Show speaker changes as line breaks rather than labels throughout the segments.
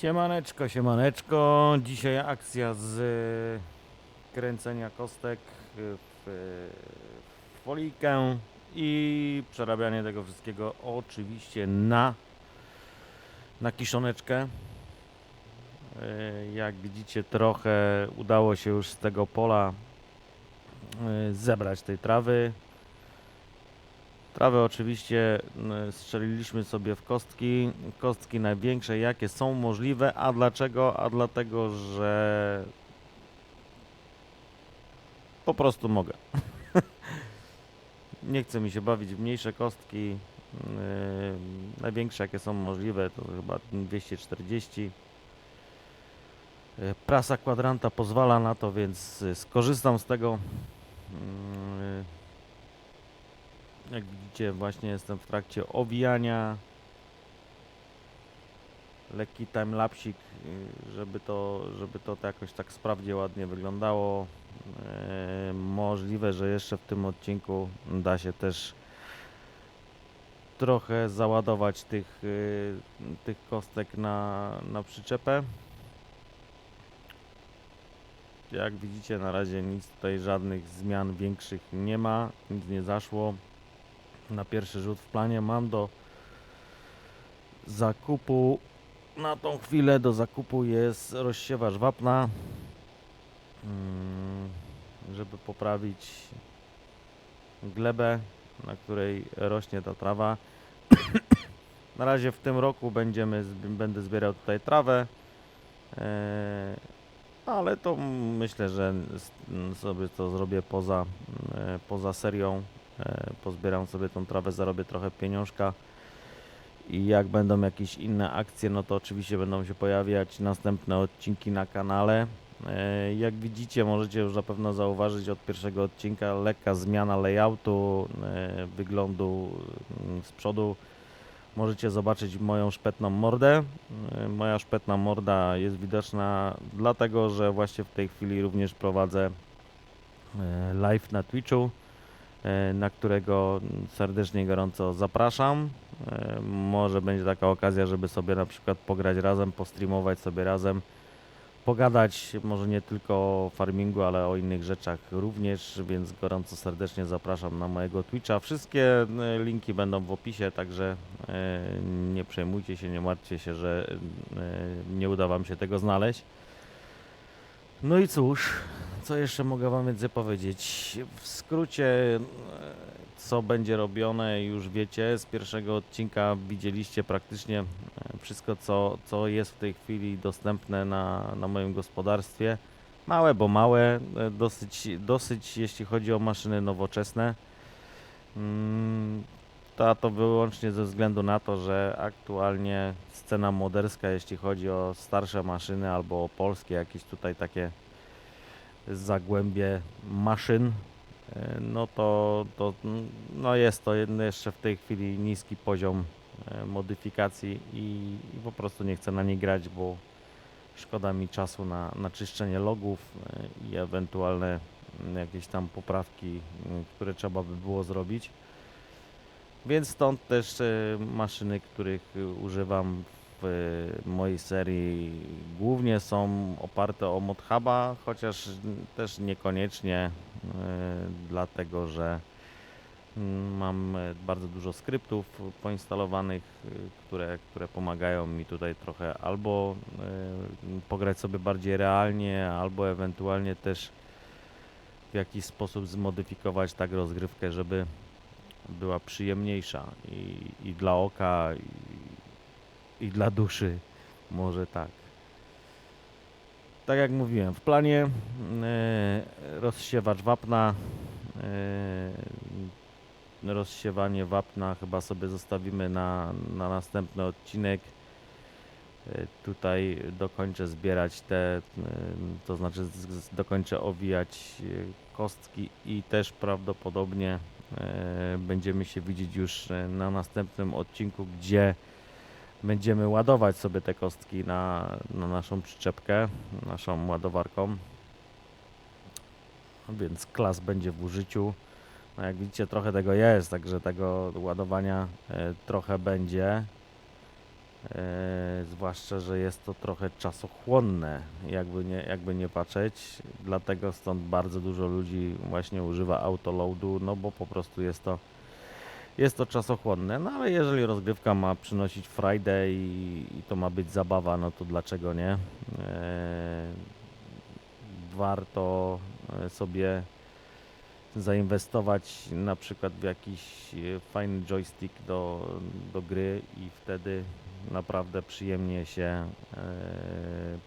Siemaneczko, siemaneczko. Dzisiaj akcja z e, kręcenia kostek w, w folijkę i przerabianie tego wszystkiego oczywiście na, na kiszoneczkę. E, Jak widzicie trochę udało się już z tego pola e, zebrać tej trawy. Trawę oczywiście n- strzeliliśmy sobie w kostki, kostki największe jakie są możliwe, a dlaczego? A dlatego, że po prostu mogę. Nie chce mi się bawić w mniejsze kostki, yy, największe jakie są możliwe to chyba 240. Yy, Prasa kwadranta pozwala na to, więc skorzystam z tego. Yy, jak widzicie, właśnie jestem w trakcie owijania. Lekki timelapsik, y, żeby to, żeby to jakoś tak sprawnie, ładnie wyglądało. E, możliwe, że jeszcze w tym odcinku da się też trochę załadować tych, y, tych kostek na, na przyczepę. Jak widzicie, na razie nic tutaj, żadnych zmian większych nie ma, nic nie zaszło na pierwszy rzut w planie. Mam do zakupu na tą chwilę do zakupu jest rozsiewacz wapna, mm, żeby poprawić glebę, na której rośnie ta trawa. na razie w tym roku będziemy, będę zbierał tutaj trawę, e, ale to myślę, że sobie to zrobię poza, e, poza serią. E, pozbieram sobie tą trawę, zarobię trochę pieniążka i jak będą jakieś inne akcje, no to oczywiście będą się pojawiać następne odcinki na kanale. E, Jak widzicie, możecie już na pewno zauważyć od pierwszego odcinka lekka zmiana layoutu, e, wyglądu mm, z przodu. Możecie zobaczyć moją szpetną mordę. Moja szpetna morda jest widoczna dlatego, że właśnie w tej chwili również prowadzę live na Twitchu na którego serdecznie gorąco zapraszam. E, Może będzie taka okazja, żeby sobie na przykład pograć razem, postreamować sobie razem, pogadać może nie tylko o farmingu, ale o innych rzeczach również, więc gorąco serdecznie zapraszam na mojego Twitcha. Wszystkie e, linki będą w opisie, także e, nie przejmujcie się, nie martwcie się, że e, nie uda Wam się tego znaleźć. No i cóż, co jeszcze mogę Wam więcej powiedzieć? W skrócie, e, co będzie robione, już wiecie. Z pierwszego odcinka widzieliście praktycznie e, wszystko, co, co jest w tej chwili dostępne na, na moim gospodarstwie. Małe, bo małe, e, dosyć, dosyć jeśli chodzi o maszyny nowoczesne. Mm, To, to wyłącznie ze względu na to, że aktualnie scena moderska, jeśli chodzi o starsze maszyny albo o polskie jakieś tutaj takie zagłębie maszyn, e, no to, to no jest to jeszcze w tej chwili niski poziom e, modyfikacji i, i po prostu nie chcę na nie grać, bo szkoda mi czasu na, na czyszczenie logów e, i ewentualne mm, jakieś tam poprawki, mm, które trzeba by było zrobić. Więc stąd też maszyny, których używam w mojej serii głównie są oparte o ModHuba, chociaż też niekoniecznie, e, dlatego że mam bardzo dużo skryptów poinstalowanych, które, które pomagają mi tutaj trochę albo e, pograć sobie bardziej realnie, albo ewentualnie też w jakiś sposób zmodyfikować tak rozgrywkę, żeby była przyjemniejsza i, i dla oka, i, i dla duszy. Może tak. Tak jak mówiłem, w planie e, rozsiewacz wapna. E, rozsiewanie wapna chyba sobie zostawimy na, na następny odcinek. E, Tutaj dokończę zbierać te, to znaczy dokończę owijać kostki i też prawdopodobnie będziemy się widzieć już na następnym odcinku, gdzie będziemy ładować sobie te kostki na, na naszą przyczepkę, naszą ładowarką. Więc klas będzie w użyciu. No jak widzicie trochę tego jest, także tego ładowania e, trochę będzie. E, zwłaszcza, że jest to trochę czasochłonne, jakby nie, jakby nie patrzeć. Dlatego stąd bardzo dużo ludzi właśnie używa autoloadu, no bo po prostu jest to jest to czasochłonne. No ale jeżeli rozgrywka ma przynosić Friday i, i to ma być zabawa, no to dlaczego nie? E, warto e, sobie zainwestować na przykład w jakiś e, fajny joystick do, do gry i wtedy naprawdę przyjemnie się e,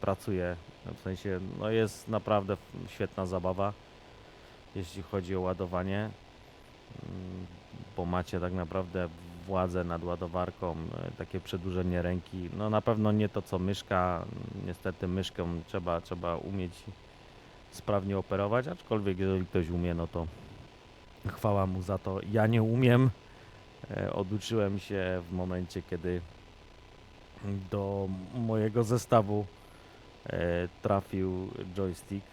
pracuje. W sensie, no jest naprawdę świetna zabawa, jeśli chodzi o ładowanie, mm, bo macie tak naprawdę władzę nad ładowarką, e, takie przedłużenie ręki. No na pewno nie to co myszka, niestety myszką trzeba, trzeba umieć sprawnie operować, aczkolwiek jeżeli ktoś umie, no to chwała mu za to. Ja nie umiem. E, Oduczyłem się w momencie, kiedy do mojego zestawu e, trafił joystick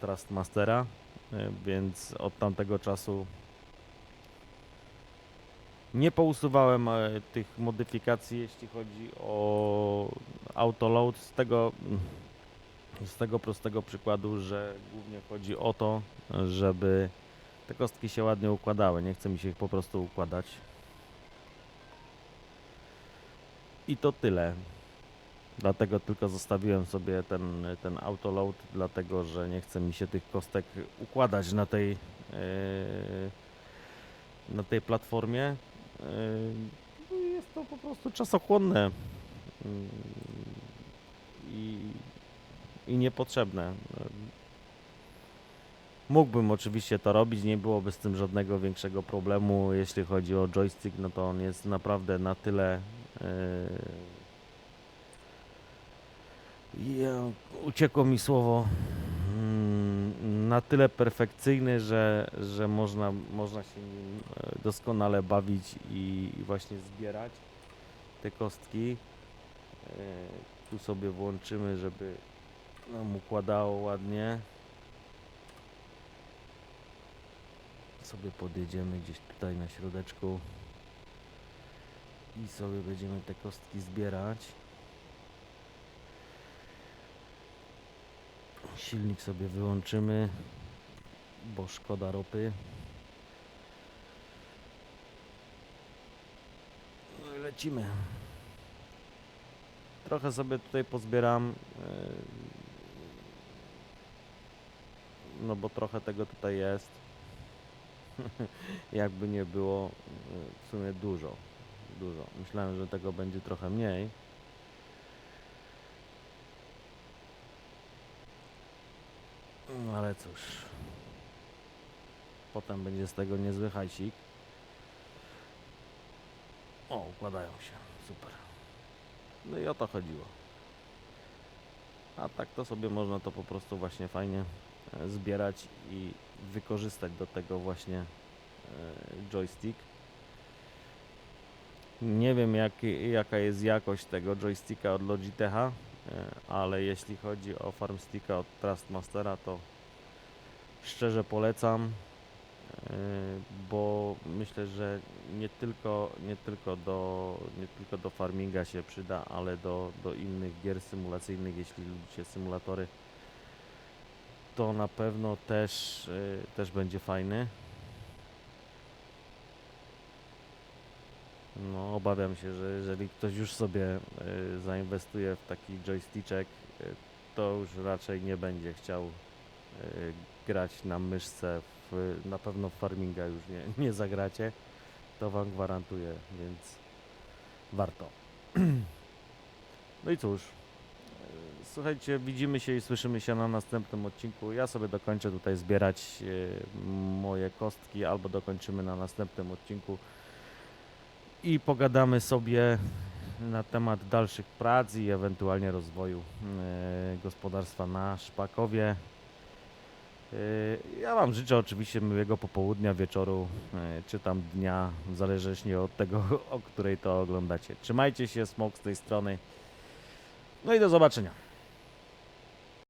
Trustmastera, więc od tamtego czasu nie pousuwałem e, tych modyfikacji, jeśli chodzi o autoload, z tego, z tego prostego przykładu, że głównie chodzi o to, żeby te kostki się ładnie układały. Nie chce mi się ich po prostu układać. I to tyle. Dlatego tylko zostawiłem sobie ten, ten autoload, dlatego że nie chce mi się tych kostek układać na tej, e, na tej platformie. E, no jest to po prostu czasochłonne mm, i, i niepotrzebne. Mógłbym oczywiście to robić, nie byłoby z tym żadnego większego problemu. Jeśli chodzi o joystick, no to on jest naprawdę na tyle. Yy, uciekło mi słowo. Na tyle perfekcyjny, że, że można, można się nim e, doskonale bawić i, i właśnie zbierać te kostki. E, Tu sobie włączymy, żeby nam układało ładnie. sobie podjedziemy gdzieś tutaj na środeczku i sobie będziemy te kostki zbierać. Silnik sobie wyłączymy, bo szkoda ropy. No i lecimy. Trochę sobie tutaj pozbieram. yy, No bo trochę tego tutaj jest. Jakby nie było y, w sumie dużo. Dużo. Myślałem, że tego będzie trochę mniej. No ale cóż. Potem będzie z tego niezły hajsik. O, układają się. Super. No i o to chodziło. A tak to sobie można to po prostu właśnie fajnie e, zbierać i wykorzystać do tego właśnie e, joystick. Nie wiem jak, jaka jest jakość tego joysticka od Logitecha, e, ale jeśli chodzi o Farmsticka od Trustmastera to szczerze polecam, e, bo myślę, że nie tylko, nie tylko, do, nie tylko do farminga się przyda, ale do, do innych gier symulacyjnych, jeśli lubicie symulatory to na pewno też, y, też będzie fajny. No, obawiam się, że jeżeli ktoś już sobie y, zainwestuje w taki joysticzek, y, to już raczej nie będzie chciał grać na myszce. W, na pewno w farminga już nie, nie zagracie. To wam gwarantuję, więc warto. No i cóż, Słuchajcie, widzimy się i słyszymy się na następnym odcinku. Ja sobie dokończę tutaj zbierać e, moje kostki, albo dokończymy na następnym odcinku i pogadamy sobie na temat dalszych prac i ewentualnie rozwoju e, gospodarstwa na Szpakowie. E, Ja Wam życzę oczywiście miłego popołudnia, wieczoru, e, czy tam dnia, zależnie od tego, o której to oglądacie. Trzymajcie się, Smok z tej strony. No i do zobaczenia.